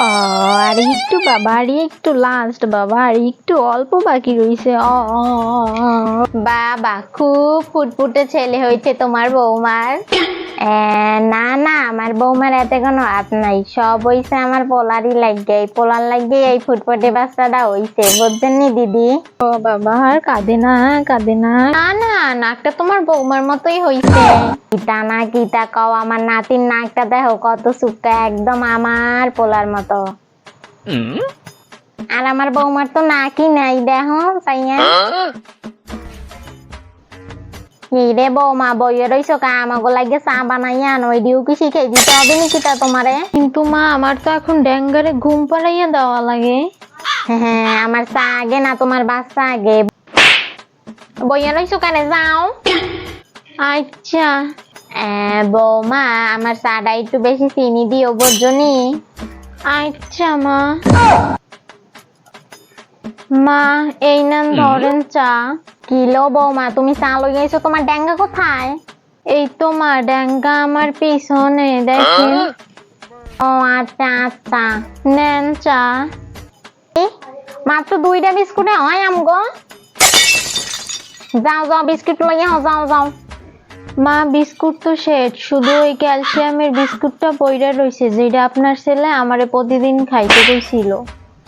আর একটু বাবা, আর একটু লাস্ট বাবা, আর একটু অল্প বাকি রয়েছে অ। বাবা, খুব ফুটফুটে ছেলে হয়েছে তোমার বৌমার না না আমার বৌমার এতে কোনো হাত নাই। সব হইছে আমার পোলারই লাগবে এই পোলার লাগবে এই ফুটফুটে বাচ্চাটা হইছে বুঝছেন নি দিদি? ও বাবা আর কাঁদে না কাঁদে না। না না নাকটা তোমার বৌমার মতোই হইছে। কিতা না কিতা কও আমার নাতির নাকটা দেখো কত সুক্কা একদম আমার পোলার মতো। আর আমার বৌমার তো নাকই নাই দেখো তাইয়া এই রে বৌমা বইয়ে রইছো কা? আমাকে লাগে চা বানাইয়া আনো। দিও কি শিখাই দিতে হবে নাকি তা তোমারে? কিন্তু মা আমার তো এখন ড্যাঙ্গারে ঘুম পাড়াইয়া দেওয়া লাগে। হ্যাঁ আমার চা আগে না তোমার বাচ্চা আগে। বইয়ে রইছো কেন যাও। আচ্ছা। বৌমা আমার চাটা একটু বেশি চিনি দিও বুঝনি? আচ্ছা মা। মা এই নাম ধরেন চা। কিলো বৌমা, তুমি চা লই গেছো তোমার ড্যাঙ্গা কোথায়? এই তো মা, ড্যাঙ্গা আমার পিছনে, দেখেন। ও আচ্ছা আচ্ছা। নেন চা। মাত্র দুইটা বিস্কুটে হয় আমগো। যাও যাও, বিস্কুট লইয়া যাও যাও যাও। মা, বিস্কুট তো শেষ। শুধু ওই ক্যালসিয়ামের বিস্কুটটা পইরা রইছে, যেটা আপনার ছেলে আমারে প্রতিদিন খাইতে কইছিল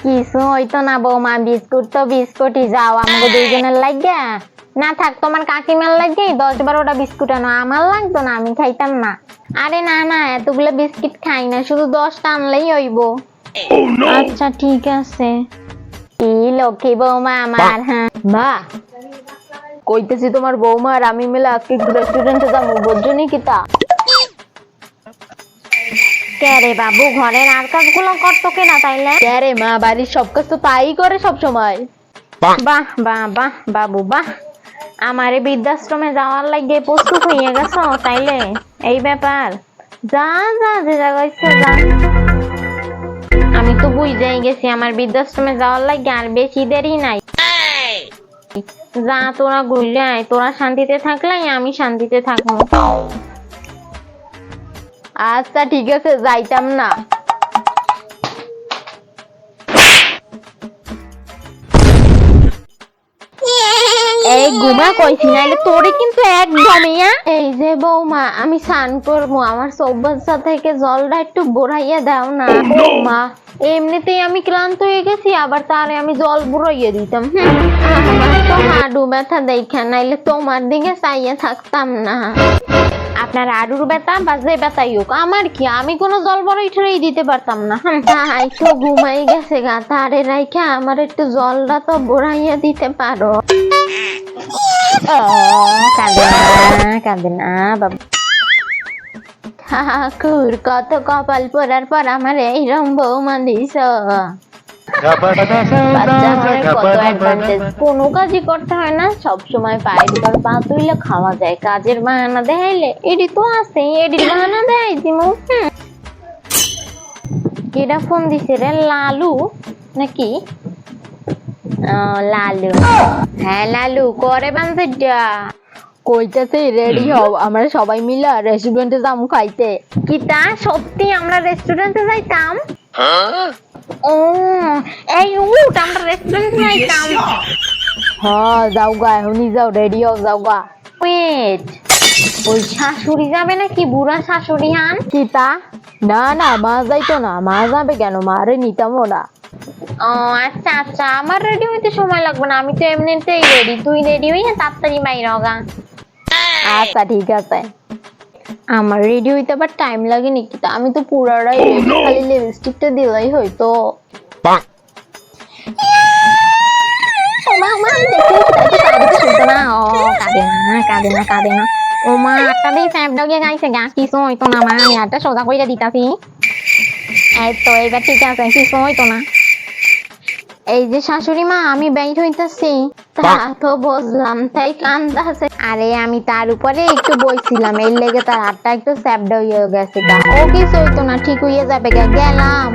কিছু হইতো না বৌমা বিস্কুট তো বিস্কুটই যাও আমাকে দুইজনের লাগিয়া। না থাক তোমার কাকিমার লাগে দশ বারোটা বিস্কুট আনো আমার লাগতো না আমি খাইতাম না। আরে না না এতগুলো বিস্কিট খাই না শুধু দশটা আনলেই হইব। আচ্ছা ঠিক আছে। কি লক্ষ্মী বৌমা আমার হ্যাঁ মা কইতেছি তোমার বৌমা আর আমি মিলে আজকে রেস্টুরেন্টে যাব বুঝছনি কি তা? কে রে বাবু? ঘরের আর কাজগুলো করতো কিনা তাইলে? কে রে মা বাড়ির সব কাজ তো তাই করে সব সময় বাহ বাহ বাহ বাবু বাহ। আমারে বৃদ্ধাশ্রমে যাওয়ার লাগে প্রস্তুত হইয়া গেছো তাইলে? এই ব্যাপার। যা যা যে জায়গায় যা। আমি তো বুঝেই গেছি আমার বৃদ্ধাশ্রমে যাওয়ার লাগে আর বেশি দেরি নাই। যা তোরা ঘুরলে আয়। তোরা শান্তিতে থাকলে আমি শান্তিতে থাকব। আচ্ছা ঠিক আছে যাইতাম না। এই গুমা কইছি নাইলে তোরে কিন্তু একদমই আ? এই যে বৌমা আমি স্নান করব আমার চৌবাচ্চা থেকে জলটা একটু বোড়াইয়া দাও না বৌমা। এমনিতেই আমি ক্লান্ত হয়ে গেছি আবার তারে আমি জল বুড়াইয়া দিতাম হুম, আমার হাডু ব্যথা দেখা, নাইলে তোমার দিকে চাইয়া থাকতাম না। আপনার আরুর ব্যথা বা যে ব্যথাই হোক, আমার কি? আমি কোনো জল বড় ঠেলেই দিতে পারতাম না। তাই তো ঘুমাই গেছে গা, তারে রাইখা আমার একটু জলটা তো বোড়াইয়া দিতে পারো। কাঁদে না কাঁদে না, বাবা। ঠাকুর, কত কপাল পরার পর আমার এইরম বৌমা দিস কত। কোনো কাজই করতে হয় না পায়ে দুবার পা খাওয়া যায় কাজের বাহানা দেখাইলে এডি তো আছে বাহানা দেয় দিমু কেডা ফোন দিছে রে লালু নাকি লালু হ্যাঁ লালু করে বান্ধবটা কইতাছে রেডি হও আমরা সবাই মিলে রেস্টুরেন্টে যাব খাইতে কি তা সত্যি আমরা রেস্টুরেন্টে যাইতাম ও এই উঠ আমরা রেস্টুরেন্টে যাইতাম হ্যাঁ যাও গা এখনই যাও রেডি হও যাও গা ওয়েট ওই শাশুড়ি যাবে নাকি বুড়া শাশুড়ি হান কি তা না না মা যাইতো না মা যাবে কেন? মারে নিতাম ওরা। ও আচ্ছা আচ্ছা আমার রেডি হইতে সময় লাগবে না আমি তো এমনিতেই রেডি তুই রেডি হইয়া তাড়াতাড়ি বাইর হগা আচ্ছা ঠিক আছে। আমার রেডি হইতে আবার টাইম লাগে নাকি তা? আমি তো পুরাটাই খালি লিপস্টিকটা দিলেই হইতো ওমা একটা দিয়ে স্যাপ ডগে গাইছে গা কিছু হইতো না মা আমি একটা সোজা কইরা দিতাছি। এই তো এবার ঠিক আছে কিছু হইতো না। এই যে শাশুড়ি মা আমি বের হইতাছি। তা তো বুঝলাম তাই কান্দাছে আরে আমি তার উপরে একটু বইছিলাম এর লেগে তার হাতটা একটু স্যাপডা হয়ে গেছে ও কিছু হইতো না ঠিক হয়ে যাবে গেলাম।